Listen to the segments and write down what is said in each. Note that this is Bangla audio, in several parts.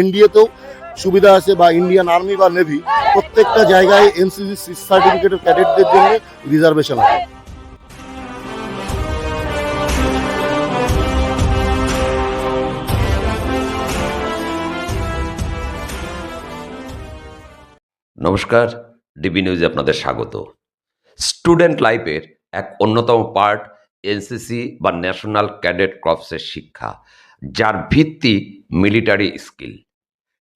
এনডিএতেও সুবিধা আছে বা ইন্ডিয়ান আর্মি বা নেভি, প্রত্যেকটা জায়গায় এনসিসি সার্টিফিকেটের ক্যাডেটদের জন্য রিজার্ভেশন আছে। নমস্কার, ডিবি নিউজে আপনাদের স্বাগত। স্টুডেন্ট লাইফের এক অন্যতম পার্ট এনসিসি বা ন্যাশনাল ক্যাডেট ক্রপসের শিক্ষা, যার ভিত্তি মিলিটারি স্কিল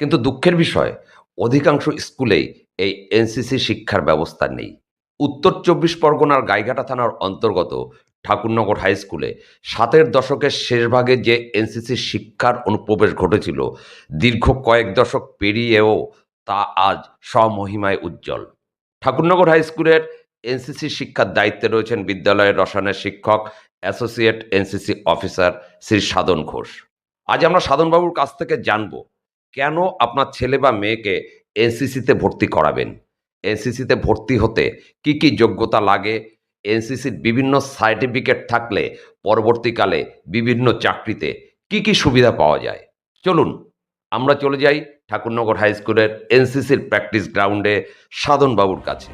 কিন্তু দুঃখের বিষয়, অধিকাংশ স্কুলেই এই এনসিসি শিক্ষার ব্যবস্থা নেই। উত্তর চব্বিশ পরগনার গাইঘাটা থানার অন্তর্গত ঠাকুরনগর হাই স্কুলে সাতের দশকের শেষভাগে যে এনসিসি শিক্ষার অনুপ্রবেশ ঘটেছিল, দীর্ঘ কয়েক দশক পেরিয়েও তা আজ স্বমহিমায় উজ্জ্বল। ঠাকুরনগর হাই স্কুলের এনসিসি শিক্ষার দায়িত্বে রয়েছেন বিদ্যালয়ের রসায়নের শিক্ষক, associate NCC officer Shri Sadhan Ghosh. আজ আমরা সাধনবাবুর কাছ থেকে জানব, কেন আপনার ছেলে বা মেয়েকে এনসিসিতে ভর্তি করাবেন? এনসিসিতে ভর্তি হতে কি কি যোগ্যতা লাগে? এনসিসির বিভিন্ন সার্টিফিকেট থাকলে পরবর্তীকালে বিভিন্ন চাকরিতে কি কি সুবিধা পাওয়া যায়? চলুন, আমরা চলে যাই ঠাকুরনগর হাই স্কুলের এনসিসির প্র্যাকটিস গ্রাউন্ডে সাধনবাবুর কাছে।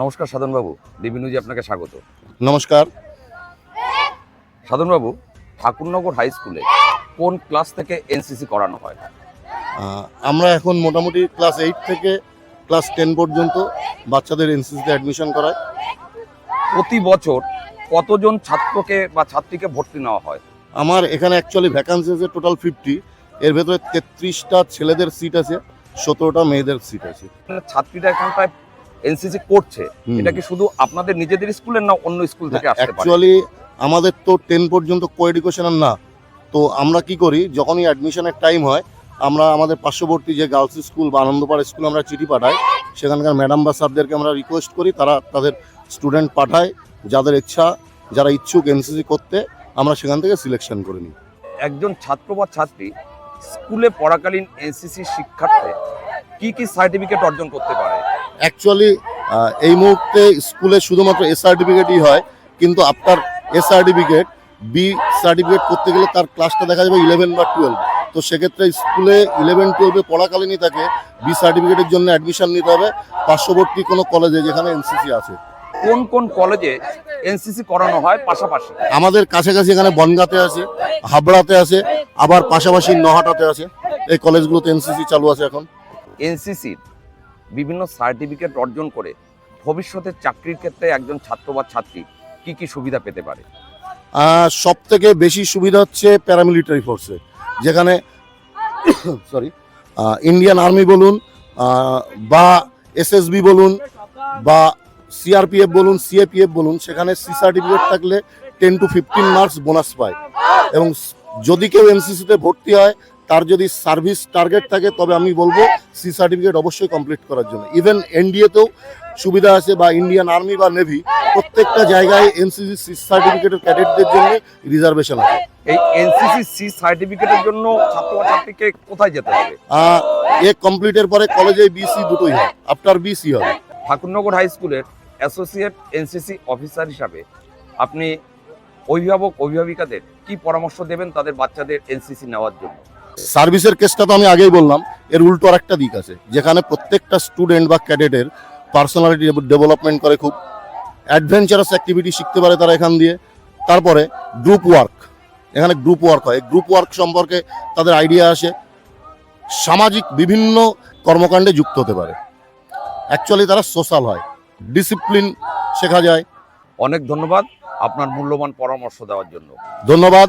নমস্কার সাধনবাবু ডিবি নিউজে আপনাকে স্বাগত। নমস্কার। সাধনবাবু ঠাকুরনগর হাই স্কুলে কোন ক্লাস থেকে এনসিসি করানো হয়? আমরা এখন মোটামুটি ক্লাস এইট থেকে ক্লাস টেন পর্যন্ত বাচ্চাদের এনসিসিতে অ্যাডমিশন করায়। প্রতি বছর কতজন ছাত্রকে বা ছাত্রীকে ভর্তি নেওয়া হয়? আমার এখানে অ্যাকচুয়ালি ভ্যাকান্সি আছে টোটাল ফিফটি এর ভেতরে তেত্রিশটা ছেলেদের সিট আছে সতেরোটা মেয়েদের সিট আছে। ছাত্রীরা এখানটায় এনসিসি করছে এটা কি শুধু আপনাদের নিজেদের স্কুলের না অন্য স্কুল থেকে আসতে পারে? অ্যাকচুয়ালি আমাদের তো টেন পর্যন্ত কো এডুকেশনের না। তো আমরা কি করি যখনই অ্যাডমিশনের টাইম হয় আমরা আমাদের পার্শ্ববর্তী যে গার্লস স্কুল বা আনন্দপাড়া স্কুল আমরা চিঠি পাঠাই সেখানকার ম্যাডাম বা স্যারদেরকে আমরা রিকোয়েস্ট করি তারা তাদের স্টুডেন্ট পাঠায় যাদের ইচ্ছা যারা ইচ্ছুক এনসিসি করতে আমরা সেখান থেকে সিলেকশন করে নিই। একজন ছাত্র বা ছাত্রী স্কুলে পড়াকালীন এনসিসি শিক্ষার্থে কি কি সার্টিফিকেট অর্জন করতে পারে? অ্যাকচুয়ালি এই মুহূর্তে স্কুলে শুধুমাত্র এ সার্টিফিকেটই হয় কিন্তু আপনার এ সার্টিফিকেট বি সার্টিফিকেট করতে গেলে তার ক্লাসটা দেখা যাবে ইলেভেন বা টুয়েলভ তো সেক্ষেত্রে স্কুলে ইলেভেন টুয়েলভে পড়াকালীনই তাকে বি সার্টিফিকেটের জন্য অ্যাডমিশন নিতে হবে। পার্শ্ববর্তী কোনো কলেজে যেখানে এনসিসি আছে। কোন কোন কলেজে এনসিসি করানো হয় পাশাপাশি? আমাদের কাছাকাছি এখানে বনগাঁতে আছে হাবড়াতে আছে আবার পাশাপাশি নহাটাতে আছে। এই কলেজগুলোতে এনসিসি চালু আছে এখন। এনসিসির বিভিন্ন সার্টিফিকেট অর্জন করে ভবিষ্যতে চাকরির ক্ষেত্রে একজন ছাত্র বা ছাত্রী কি কি সুবিধা পেতে পারে? সব থেকে বেশি সুবিধা হচ্ছে প্যারামিলিটারি ফোর্সে যেখানে সরি ইন্ডিয়ান আর্মি বলুন বা এসএসবি বলুন, বা সিআরপিএফ বলুন সিএপিএফ বলুন, সেখানে সি সার্টিফিকেট থাকলে ten to fifteen marks bonus পায়। এবং যদি কেউ এনসিসিতে ভর্তি হয় তার যদি সার্ভিস টার্গেট থাকে তবে আমি বলব সি সার্টিফিকেট অবশ্যই কমপ্লিট করার জন্য। ইভেন এনডিএতেও সুবিধা আছে বা ইন্ডিয়ান আর্মি বা নেভি প্রত্যেকটা জায়গায় এনসিসি সি সার্টিফিকেটের ক্যাডেটদের জন্য রিজার্ভেশন আছে। এই এনসিসি সি সার্টিফিকেটের জন্য ছাত্র বা ছাত্রীকে কোথায় যেতে হবে? এ কমপ্লিটের পরে কলেজে বিসি দুটোই হয় আফটার বিসি হবে। ঠাকুরনগর হাই স্কুলের অ্যাসোসিয়েট এনসিসি অফিসার হিসাবে আপনি অভিভাবক অভিভাবিকাদের কি পরামর্শ দেবেন তাদের বাচ্চাদের এনসিসি নেওয়ার জন্য? সার্ভিসের কেসটা তো আমি আগেই বললাম এর উল্টো আরেকটা দিক আছে যেখানে প্রত্যেকটা স্টুডেন্ট বা ক্যাডেটের পার্সোনালিটি ডেভেলপমেন্ট করে খুব। অ্যাডভেঞ্চারাস অ্যাক্টিভিটি শিখতে পারে তারা এখান দিয়ে। তারপরে গ্রুপ ওয়ার্ক এখানে গ্রুপ ওয়ার্ক হয়। গ্রুপ ওয়ার্ক সম্পর্কে তাদের আইডিয়া আসে সামাজিক বিভিন্ন কর্মকাণ্ডে যুক্ত হতে পারে। অ্যাকচুয়ালি তারা সোশ্যাল হয় ডিসিপ্লিন শেখা যায়। অনেক ধন্যবাদ আপনার মূল্যবান পরামর্শ দেওয়ার জন্য। ধন্যবাদ।